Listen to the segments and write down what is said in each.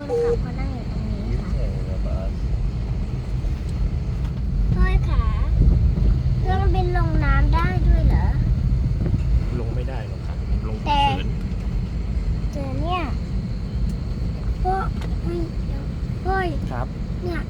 คนขับเขานั่งอยู่ตรงนี้ค่ะแข่งกับบาสพ่อยขาเครื่องบินลงน้ำได้ด้วยเหรอ ลงไม่ได้หรอกครับมันลงแต่ เขินเจอเนี่ยพ่อไม่พ่อยครับ เนี่ย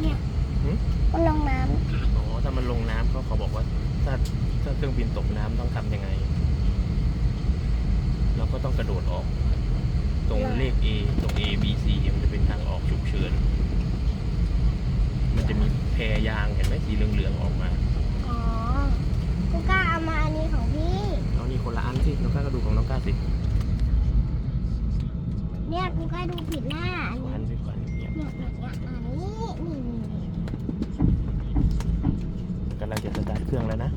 เนี่ยหืม มันลงน้อ๋อถ้ามันลงน้ำเขาเขาบอกว่าถ้าถ้าเครื่องบินตกน้ำต้องทำยังไง เราก็ต้องกระโดดออก ตรงเลข A ตรง A B C มันจะเป็นทางออกฉุกเฉิน มันจะมีแพรยางเห็นไหมสีเหลืองๆออกมาำอ๋อกูกล้าเอามาอันนี้ของพี่ เอานี่คนละอันสิน้องก้าก็ดูของน้องก้าสิเนี่ยกูกล้าดูผิดหน้าอันขวานี้นสิขวานเนี่ยเนี่ยเนี่ยเนี่ยอันนี้นี่นี่นี่กำลังจะสตาร์ทเครื่องแล้วนะ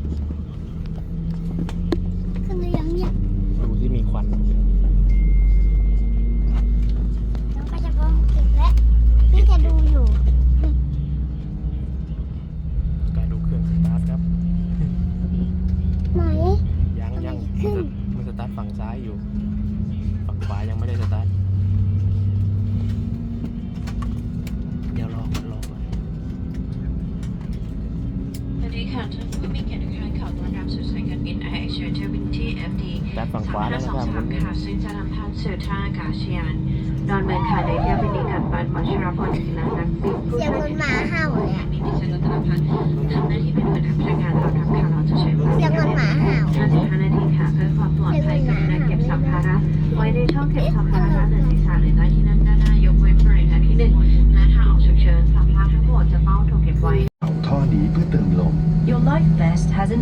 ขึ้นหรือยังเนี่ยดูที่มีควันน้อง ฝั่งขวาแล้วนะครับ3523มันค่ะซึ่งจะนำท่านสู่ท่าอากาศยานดอนเมืองค่ะในเที่ยวบินนี้กับบัตรวชิรพลศิลานักบินผู้เสียงเหมือนหมาเห่าเลยอะมีดิฉันรัตนพัฒน์ทำหน้าที่เป็นหัวหน้าพนักงานต้อนรับค่ะเราจะใช้เวลาเสียงเหมือนหมาเห่า55นาทีค่ะเพื่อความปลอดภัยกับ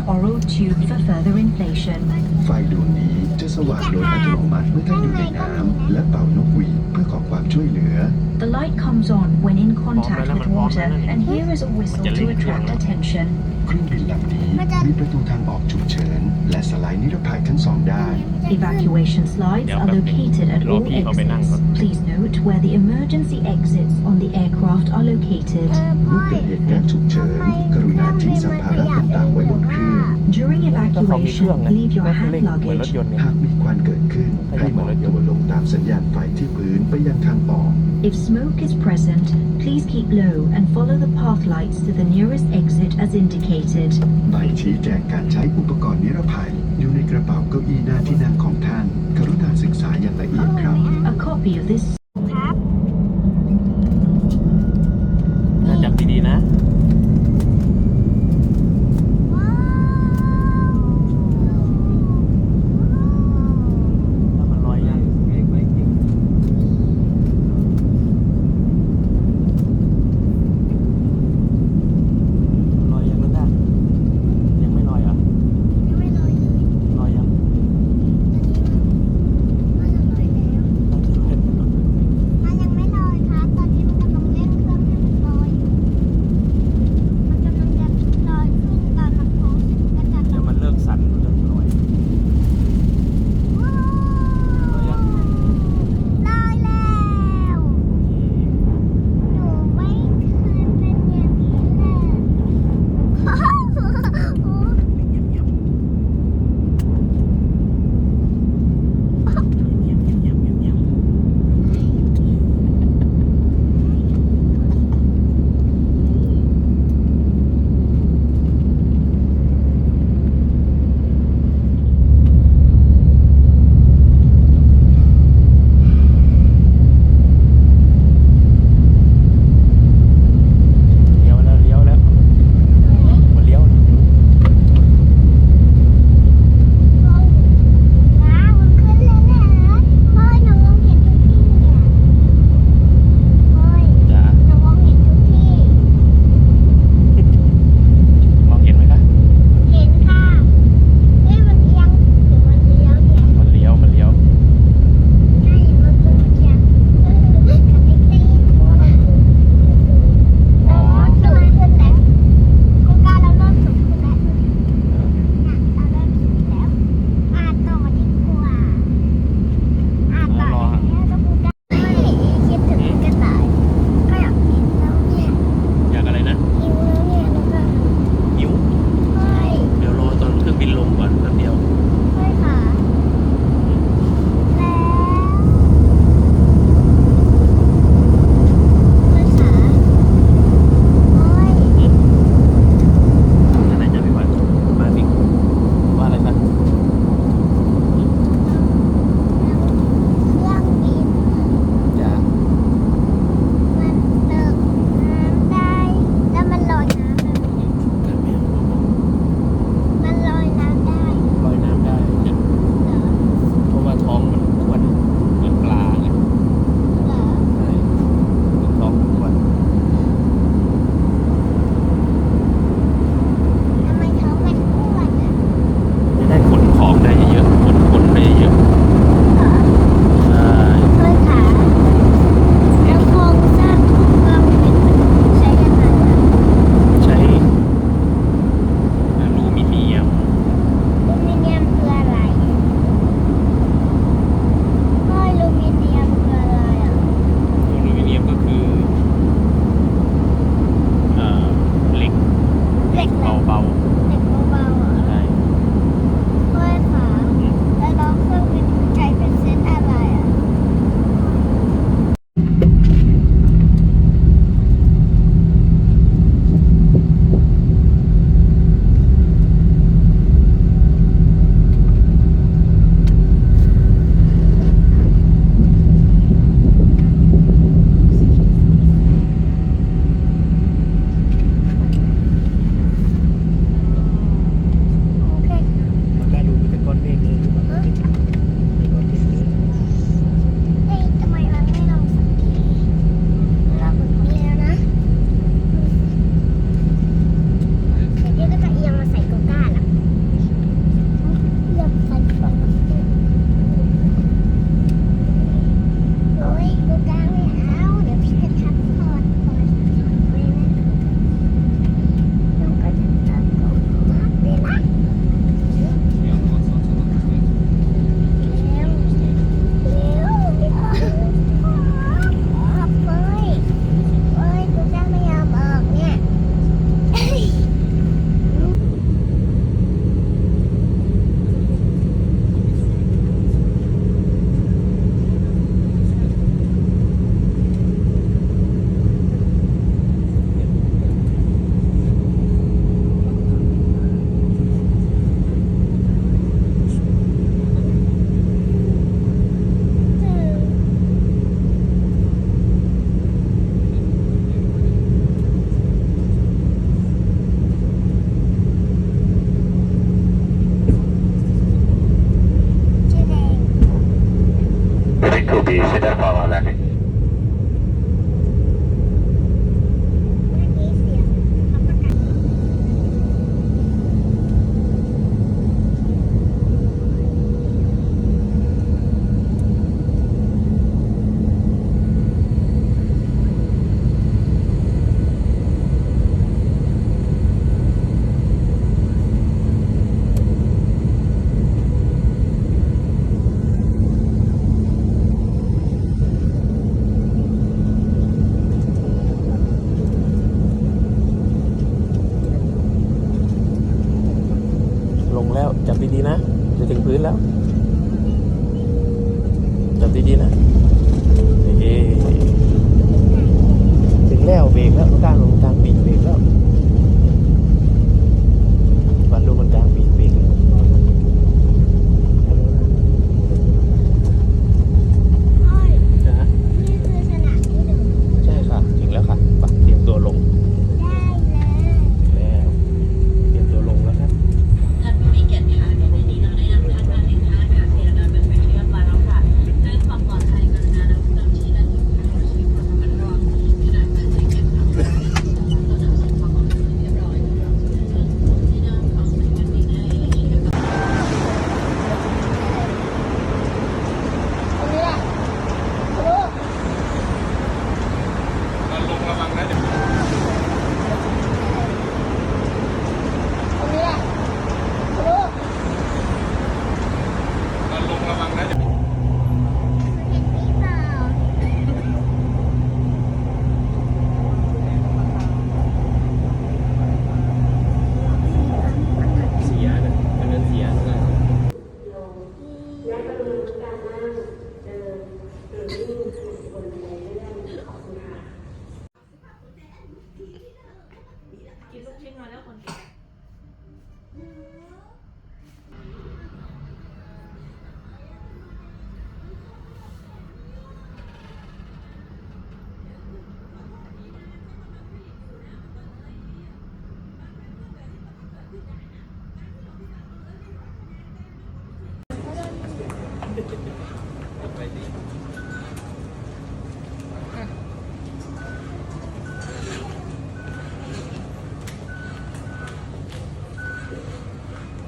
oral tube for further inflation. ไฟดวงนี้จะสว่างโดยอัตโนมัติเมื่อท่านอยู่ในน้ำและเป่านกหวีดเพื่อขอความช่วยเหลือ The light comes on when in contact with water, and here is a whistle to attract attention. เครื่องบินลำนี้มีประตูทางออกฉุกเฉิน และสไลด์นิรภัยทั้งสองด้าน Evacuation slides are located at all exits. Please note where the emergency exits on the aircraft are เอ located. อพ่เมื่ออเกิดเหตุการณ์ฉุกเฉินกรุณาทิ้งสัมภาระต่างๆไว้บนเครื่อง During ก็เขามีเครื่อง evacuation, นะ leave your ก็ hand เร่งเหมือนรถ luggage. ยนต์ไงหากมีควันเกิดขึ้น ให้หมอบตัวลงตามสัญญาณไฟที่พื้นไปยังทางออก If smoke is present, please keep low and follow the path lights to the nearest exit as indicated. ใบชี้แจงการใช้อุปกรณ์นิรภัย อยู่ในกระเป๋าเก้าอี้หน้าที่นั่งของท่าน กรุณาศึกษาอย่างละเอียดครับ A copy of this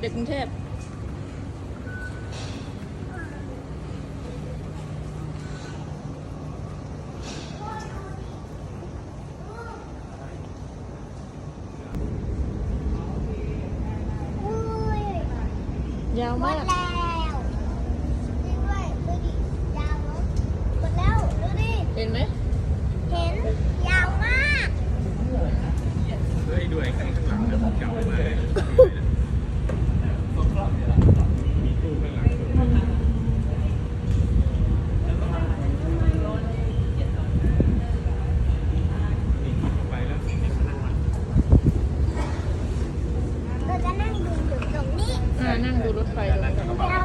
เด็กกรุงเทพ นั่งดูรถไฟดู